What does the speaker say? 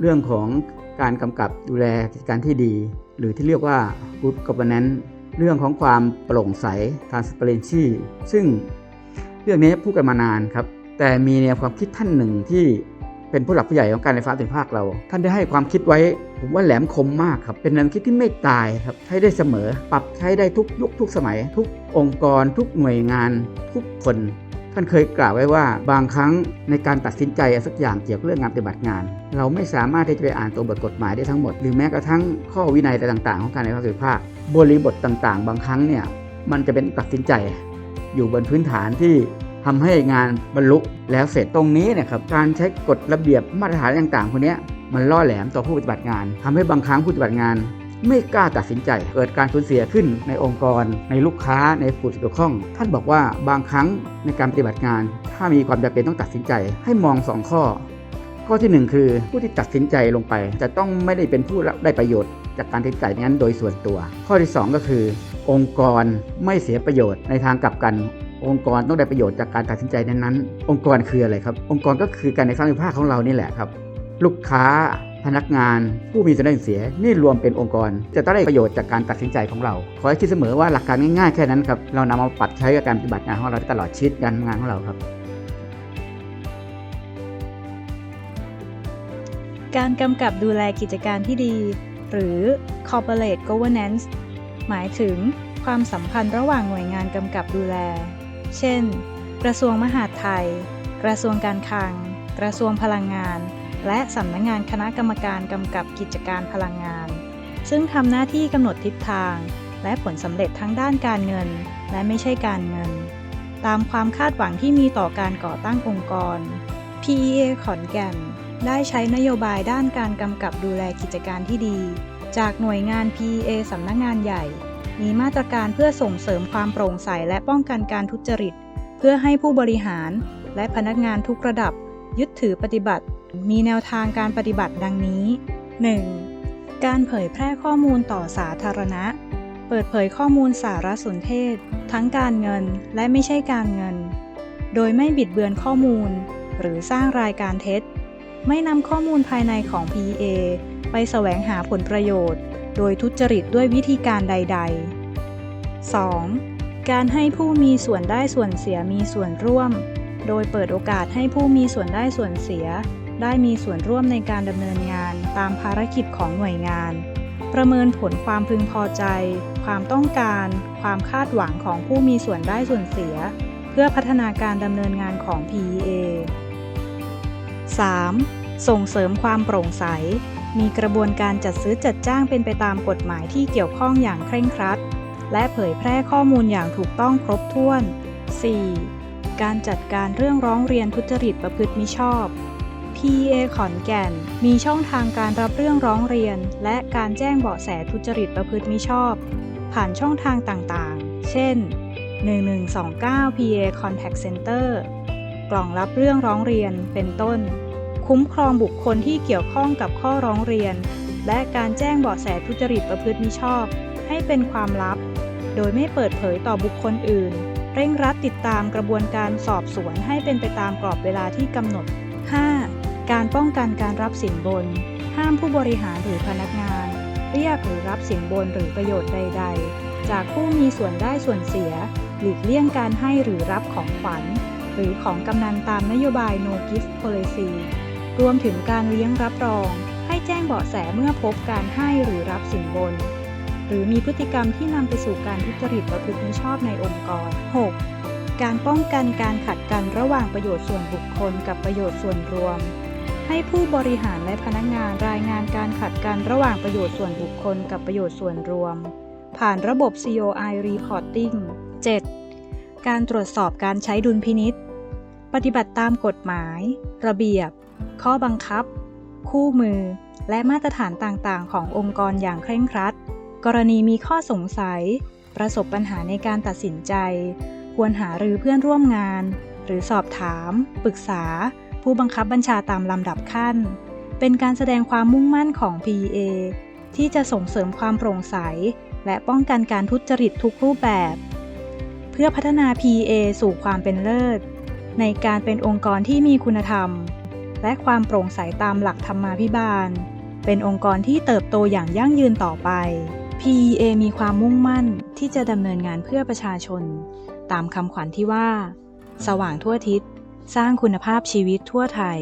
เรื่องของการกำกับดูแลกิจการที่ดี หรือที่เรียกว่า good governance เรื่องของความโปร่งใส transparency ซึ่งเรื่องนี้พูดกันมานานครับ แต่มีแนวความคิดท่านหนึ่งที่เป็นผู้หลักผู้ใหญ่ของการไฟฟ้าส่วนภาคเรา ท่านได้ให้ความคิดไว้ ผมว่าแหลมคมมากครับ เป็นแนวคิดที่ไม่ตายครับ ใช้ได้เสมอ ปรับใช้ได้ทุกยุคทุกสมัย ทุกองค์กร ทุกหน่วยงาน ทุกคน ท่านเคยกล่าวไว้ว่าบางครั้งในการตัดสินใจอะสักอย่างเกี่ยวกับเรื่องงานปฏิบัติงาน เราไม่สามารถที่จะไปอ่านตัวบทกฎหมายได้ทั้งหมด หรือแม้กระทั่งข้อวินัยต่างๆ ของการในภาคสุภาคบริบทต่างๆ บางครั้งเนี่ยมันจะเป็นตัดสินใจ อยู่บนพื้นฐานที่ทำให้งานบรรลุแล้วเสร็จตรงนี้เนะครับการใช้กฎระเบียบมาตรฐานต่างๆพวกนี้มันล่อแหลมต่อผู้ปฏิบัติงานทำให้บางครั้งผู้ปฏิบัติงาน ไม่กล้าตัดสินใจ เกิดการสูญเสียขึ้นในองค์กร ในลูกค้าในผู้เกี่ยวข้อง ท่านบอกว่าบางครั้งในการปฏิบัติงาน ถ้ามีความจำเป็นต้องตัดสินใจ ให้มองสองข้อ ข้อที่หนึ่งคือผู้ที่ตัดสินใจลงไป จะต้องไม่ได้เป็นผู้ได้ประโยชน์ จากการตัดสินใจนั้นโดยส่วนตัว ข้อที่สองก็คือ องค์กรไม่เสียประโยชน์ในทางกลับกันองค์กรต้องได้ประโยชน์จากการตัดสินใจนั้นๆ องค์กรคืออะไรครับ องค์กรก็คือการในสร้างภาคของเรานี่แหละครับ ลูกค้า พนักงาน ผู้มีส่วนได้ส่วนเสียนี่รวมเป็นองค์กร จะต้องได้ประโยชน์จากการตัดสินใจของเรา ขอให้คิดเสมอว่าหลักการง่ายๆแค่นั้นครับเรานำมาปรับใช้กับการปฏิบัติงานของเราตลอดชีวิตการทำงานของเราครับ การกำกับดูแลกิจการที่ดี หรือ corporate governance หมายถึงความสัมพันธ์ระหว่างหน่วยงานกำกับดูแล เช่น กระทรวงมหาดไทย กระทรวงการคลัง กระทรวงพลังงาน และสำนักงงานคณะกรรมการกำกับกิจการพลังงาน ซึ่งทำหน้าที่กำหนดทิศทาง และผลสำเร็จทั้งด้านการเงิน และไม่ใช่การเงิน ตามความคาดหวังที่มีต่อการก่อตั้งองค์กร PEA ขอนแก่น ได้ใช้นโยบายด้านการกำกับดูแลกิจการที่ดี จากหน่วยงาน PEA สำนักงานใหญ่ มีมาตรการเพื่อส่งเสริมความโปร่งใสและป้องกันการทุจริต เพื่อให้ผู้บริหารและพนักงานทุกระดับ ยึดถือปฏิบัติ มีแนวทางการปฏิบัติดังนี้ 1. การเผยแพร่ข้อมูลต่อสาธารณะ เปิดเผยข้อมูลสารสนเทศ ทั้งการเงินและไม่ใช่การเงิน โดยไม่บิดเบือนข้อมูล หรือสร้างรายการเท็จ ไม่นำข้อมูลภายในของ PEA ไปแสวงหาผลประโยชน์ โดยทุจริตด้วยวิธีการใด ๆ 2. การให้ผู้มีส่วนได้ส่วนเสียมีส่วนร่วม โดยเปิดโอกาสให้ผู้มีส่วนได้ส่วนเสีย ได้มีส่วนร่วมในการดำเนินงานตามภารกิจของหน่วยงาน ประเมินผลความพึงพอใจ ความต้องการ ความคาดหวังของผู้มีส่วนได้ส่วนเสีย เพื่อพัฒนาการดำเนินงานของ PEA 3. ส่งเสริมความโปร่งใส มีกระบวนการจัดซื้อจัดจ้างเป็นไปตามกฎหมายที่เกี่ยวข้องอย่างเคร่งครัด และเผยแพร่ข้อมูลอย่างถูกต้องครบถ้วน 4. การจัดการเรื่องร้องเรียนทุจริตประพฤติมิชอบ PA ขอนแก่น มีช่องทางการรับเรื่องร้องเรียน และการแจ้งเบาะแสทุจริตประพฤติมิชอบ ผ่านช่องทางต่างๆ เช่น 1129 PA Contact Center กล่องรับเรื่องร้องเรียนเป็นต้น คุ้มครองบุคคลที่เกี่ยวข้องกับข้อร้องเรียน และการแจ้งเบาะแสทุจริตประพฤติมิชอบ ให้เป็นความลับ โดยไม่เปิดเผยต่อบุคคลอื่น เร่งรัดติดตามกระบวนการสอบสวนให้เป็นไปตามกรอบเวลาที่กำหนด การป้องกันการรับสินบน ห้ามผู้บริหารหรือพนักงาน เรียกหรือรับสินบนหรือประโยชน์ใด ๆ จากผู้มีส่วนได้ส่วนเสีย หลีกเลี่ยงการให้หรือรับของขวัญ หรือของกำนันตามนโยบาย No Gift Policy รวมถึงการเลี้ยงรับรอง ให้แจ้งเบาะแสเมื่อพบการให้หรือรับสินบน หรือมีพฤติกรรมที่นำไปสู่การทุจริตประพฤติมิชอบในองค์กร 6. การป้องกันการขัดกันระหว่างประโยชน์ส่วนบุคคลกับประโยชน์ส่วนรวม ให้ผู้บริหารและพนักงานรายงานการขัดกันระหว่างประโยชน์ส่วนบุคคลกับประโยชน์ส่วนรวม ผ่านระบบ COI Reporting 7. การตรวจสอบการใช้ดุลพินิษปฏิบัติตามกฎหมาย ระเบียบ ข้อบังคับ คู่มือ และมาตรฐานต่างๆ ขององค์กรอย่างเคร่งครัด กรณีมีข้อสงสัย ประสบปัญหาในการตัดสินใจ ควรหารือเพื่อนร่วมงาน หรือสอบถาม ปรึกษา ผู้บังคับบัญชาตามลำดับขั้น เป็นการแสดงความมุ่งมั่นของ PEA ที่จะส่งเสริมความโปร่งใส และป้องกันการทุจริตทุกรูปแบบ เพื่อพัฒนา PEA สู่ความเป็นเลิศ ในการเป็นองค์กรที่มีคุณธรรม และความโปร่งใสตามหลักธรรมาภิบาล เป็นองค์กรที่เติบโตอย่างยั่งยืนต่อไป PEA มีความมุ่งมั่นที่จะดำเนินงานเพื่อประชาชน ตามคำขวัญที่ว่า สว่างทั่วทิศ สร้างคุณภาพชีวิตทั่วไทย